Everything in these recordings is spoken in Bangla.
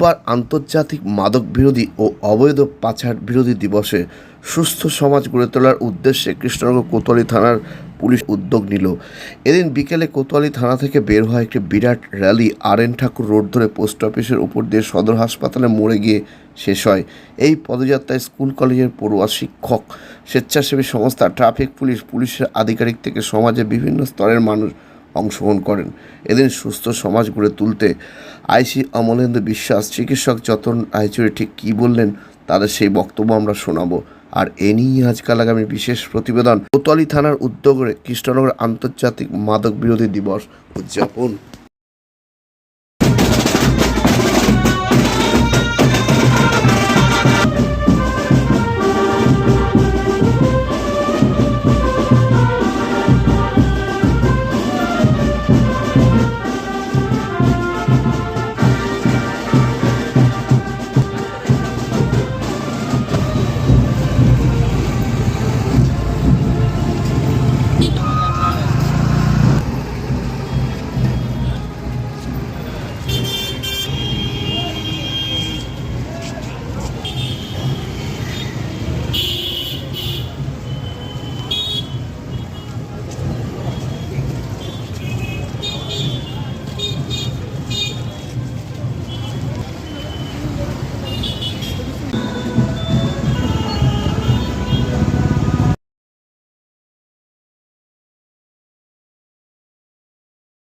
বুধবার আন্তর্জাতিক মাদক বিরোধী ও অবৈধ পাচার বিরোধী দিবসে সুস্থ সমাজ গড়ে তোলার উদ্দেশ্যে কৃষ্ণনগর কোতোয়ালি থানার পুলিশ উদ্যোগ নিল। এদিন বিকেলে কোতোয়ালি থানা থেকে বের হওয়া একটি বিরাট rally R N Thakur road ধরে পোস্ট অফিসের উপর দিয়ে সদর হাসপাতালে মোড়ে গিয়ে শেষ হয়। এই পদযাত্রায় স্কুল, কলেজের পড়ুয়া শিক্ষক, স্বেচ্ছাসেবী সংস্থা, ট্রাফিক পুলিশ, পুলিশের আধিকারিক থেকে সমাজের বিভিন্ন স্তরের মানুষ অংশগ্রহণ করেন। এদিন সুস্থ সমাজ গড়ে তুলতে আইসি অমলেন্দু বিশ্বাস, চিকিৎসক যতন রায়চুরি ঠিক কী বললেন তাদের সেই বক্তব্য আমরা শোনাবো। আর এ নিয়ে আজকাল আগামী বিশেষ প্রতিবেদন। কোতোয়ালি থানার উদ্যোগে কৃষ্ণনগর আন্তর্জাতিক মাদক বিরোধী দিবস উদযাপন।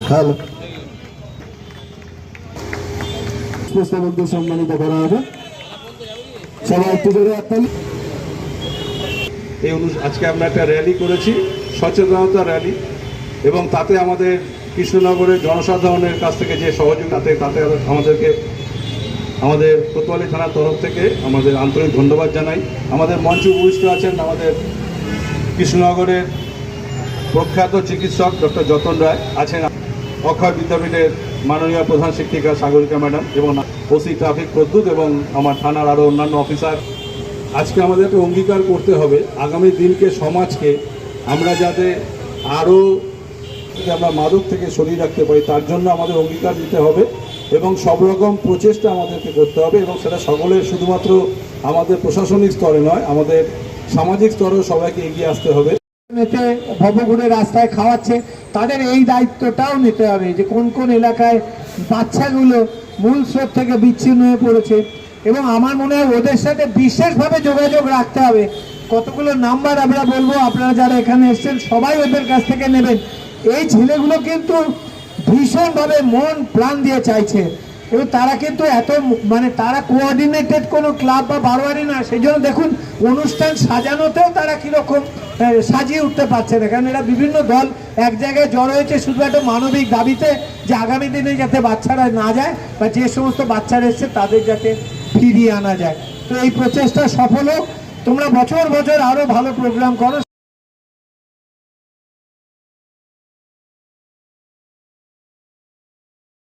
হ্যালো। পুষ্পবন্ধু সম্মানিত করা হবে। সবাই এই অনু- আজকে আমরা একটা র্যালি করেছি, সচেতনতা র্যালি এবং তাতে আমাদের কৃষ্ণনগরের জনসাধারণের কাছ থেকে যে সহযোগিতা তাতে তাতে আমাদেরকে আমাদের কোতোয়ালি থানার তরফ থেকে আমাদের আন্তরিক ধন্যবাদ জানাই। আমাদের মঞ্চ উপবিষ্ট আছেন আমাদের কৃষ্ণনগরের প্রখ্যাত চিকিৎসক ডক্টর যতন রায়। আছেন অক্ষয় বিদ্যাপীঠের মাননীয় প্রধান শিক্ষিকা সাগরিকা ম্যাডাম এবং ওসি ট্রাফিক প্রদ্যুৎ এবং আমার থানার আরও অন্যান্য অফিসার। আজকে আমাদেরকে অঙ্গীকার করতে হবে, আগামী দিনকে সমাজকে আমরা যাতে আরও আমরা মাদক থেকে সরিয়ে রাখতে পারি, তার জন্য আমাদের অঙ্গীকার নিতে হবে এবং সব রকম প্রচেষ্টা আমাদেরকে করতে হবে এবং সেটা সকলের শুধুমাত্র আমাদের প্রশাসনিক স্তরে নয়, আমাদের সামাজিক স্তরেও সবাইকে এগিয়ে আসতে হবে। মেতে ভবগুড়ে রাস্তায় খাওয়াচ্ছে, তাদের এই দায়িত্বটাও নিতে হবে যে কোন কোন এলাকায় বাচ্চাগুলো মূল স্রোত থেকে বিচ্ছিন্ন হয়ে পড়েছে। এবং আমার মনে হয় ওদের সাথে বিশেষভাবে যোগাযোগ রাখতে হবে। কতগুলো নাম্বার আমরা বলব, আপনারা যারা এখানে এসেছেন, সবাই ওদের কাছ থেকে নেবেন। এই ছেলেগুলো কিন্তু ভীষণভাবে মন প্রাণ দিয়ে চাইছে। এবং তারা কিন্তু এত মানে তারা কোঅর্ডিনেটেড কোনো ক্লাব বা বারোয়ারি না সেই জন্য দেখুন অনুষ্ঠান সাজানোতেও তারা কীরকম সাজিয়ে উঠতে পারছে না। কারণ এরা বিভিন্ন দল এক জায়গায় জড়ো হয়েছে শুধু একটা মানবিক দাবিতে যে আগামী দিনে যাতে বাচ্চারা না যায় বা যে সমস্ত বাচ্চারা এসছে তাদের যাতে ফিরিয়ে আনা যায়। তো এই প্রচেষ্টা সফল হোক। তোমরা বছর বছর আরও ভালো প্রোগ্রাম করো